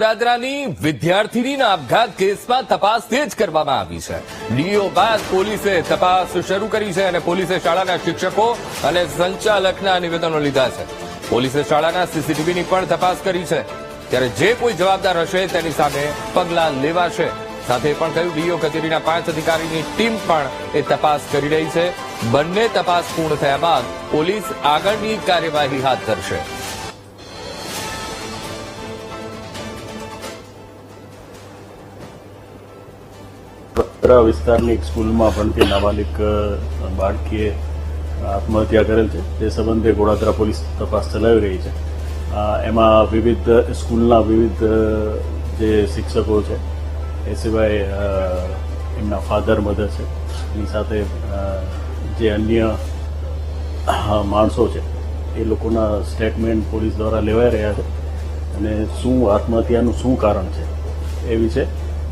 વડોદરાની વિદ્યાર્થીનીના આપઘાત કેસમાં તપાસ તેજ કરવામાં આવી છે. ડીઓ બાદ પોલીસે તપાસ શરૂ કરી છે અને પોલીસે શાળાના શિક્ષકો અને સંચાલકના નિવેદનો લીધા છે. પોલીસે શાળાના સીસીટીવીની પણ તપાસ કરી છે. ત્યારે જે કોઈ જવાબદાર હશે તેની સામે પગલાં લેવાશે. સાથે પણ કહ્યું, ડીઓ કચેરીના પાંચ અધિકારીની ટીમ પણ એ તપાસ કરી રહી છે. બંને તપાસ પૂર્ણ થયા બાદ પોલીસ આગળની કાર્યવાહી હાથ ધરશે. વડોદરા વિસ્તારની એક સ્કૂલમાં ભણતી નાબાલિક બાળકીએ આત્મહત્યા કરેલ છે. તે સંબંધે ગોળાદરા પોલીસ તપાસ ચલાવી રહી છે. એમાં વિવિધ સ્કૂલના વિવિધ જે શિક્ષકો છે, એ સિવાય એમના ફાધર, મધર છે. એની સાથે જે અન્ય માણસો છે, એ લોકોના સ્ટેટમેન્ટ પોલીસ દ્વારા લેવાઈ રહ્યા છે. અને શું આત્મહત્યાનું શું કારણ છે એ વિશે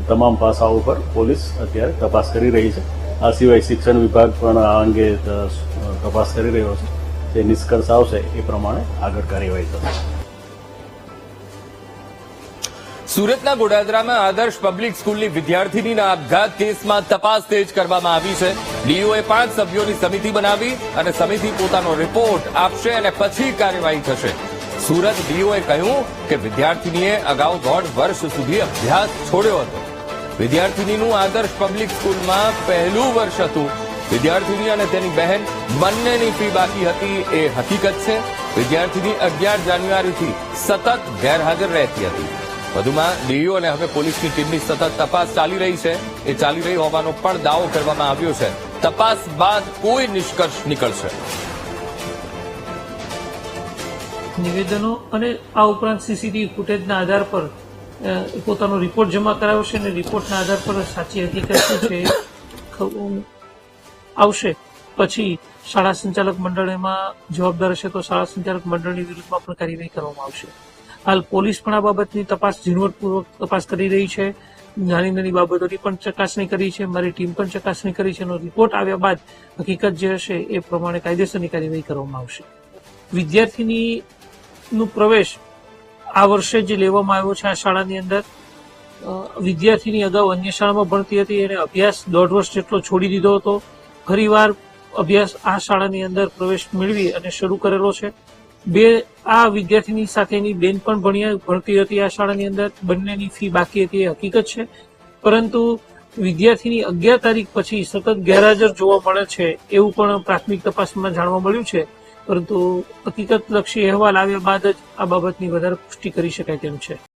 તમામ પાસાઓ પર પોલીસ અત્યારે તપાસ કરી રહી છે. આ સિવાય શિક્ષણ વિભાગ પણ આ અંગે તપાસ કરી રહ્યો છે. જે નિષ્કર્ષ આવશે એ પ્રમાણે આગળ કાર્યવાહી થશે. સુરતના ગોડાદરામાં આદર્શ પબ્લિક સ્કૂલની વિદ્યાર્થીનીના આપઘાત કેસમાં તપાસ તેજ કરવામાં આવી છે. ડીઓએ પાંચ સભ્યોની સમિતિ બનાવી અને સમિતિ પોતાનો રિપોર્ટ આપશે અને પછી કાર્યવાહી થશે. સુરત ડીઓએ કહ્યું કે વિદ્યાર્થીનીએ અગાઉ દોઢ વર્ષ સુધી અભ્યાસ છોડ્યો હતો. વિદ્યાર્થીનીનું આદર્શ પબ્લિક સ્કૂલમાં પહેલું વર્ષ હતું. વિદ્યાર્થીની અને તેની બહેન બંનેની ફી બાકી હતી, એ હકીકત છે. વિદ્યાર્થીની અગિયાર જાન્યુઆરીથી સતત ગેરહાજર રહેતી હતી. વધુમાં ડીઈઓ અને હવે પોલીસની ટીમની સતત તપાસ ચાલી રહી છે. એ ચાલી રહી હોવાનો પણ દાવો કરવામાં આવ્યો છે. તપાસ બાદ કોઈ નિષ્કર્ષ નીકળશે. નિવેદનો અને આ ઉપરાંત સીસીટીવી ફૂટેજના આધાર પર પોતાનો રિપોર્ટ જમા કરાવશે અને રિપોર્ટના આધાર પર સાચી હકીકત શું છે આવશે. પછી શાળા સંચાલક મંડળ એમાં જવાબદાર હશે તો શાળા સંચાલક મંડળની વિરુદ્ધમાં પણ કાર્યવાહી કરવામાં આવશે. હાલ પોલીસ પણ આ બાબતની તપાસ ઝીણવટપૂર્વક તપાસ કરી રહી છે. નાની નાની બાબતોની પણ ચકાસણી કરી છે. મારી ટીમ પણ ચકાસણી કરી છે એનો રિપોર્ટ આવ્યા બાદ હકીકત જે હશે એ પ્રમાણે કાયદેસરની કાર્યવાહી કરવામાં આવશે. વિદ્યાર્થીની નું પ્રવેશ આ વર્ષે જે લેવામાં આવ્યો છે આ શાળાની અંદર વિદ્યાર્થીની અગાઉ અન્ય શાળામાં ભણતી હતી, એને અભ્યાસ દોઢ વર્ષ જેટલો છોડી દીધો હતો. ફરીવાર અભ્યાસ આ શાળાની અંદર પ્રવેશ મેળવી અને શરૂ કરેલો છે. બે, આ વિદ્યાર્થીની સાથેની બેન પણ ભણ્યા, ભણતી હતી આ શાળાની અંદર. બંનેની ફી બાકી હતી, એ હકીકત છે. પરંતુ વિદ્યાર્થીની અગિયાર તારીખ પછી સતત ગેરહાજર જોવા મળે છે, એવું પણ પ્રાથમિક તપાસમાં જાણવા મળ્યું છે. પરંતુ હકીકતલક્ષી અહેવાલ આવ્યા બાદ જ આ બાબતની વધારે પુષ્ટિ કરી શકાય તેમ છે.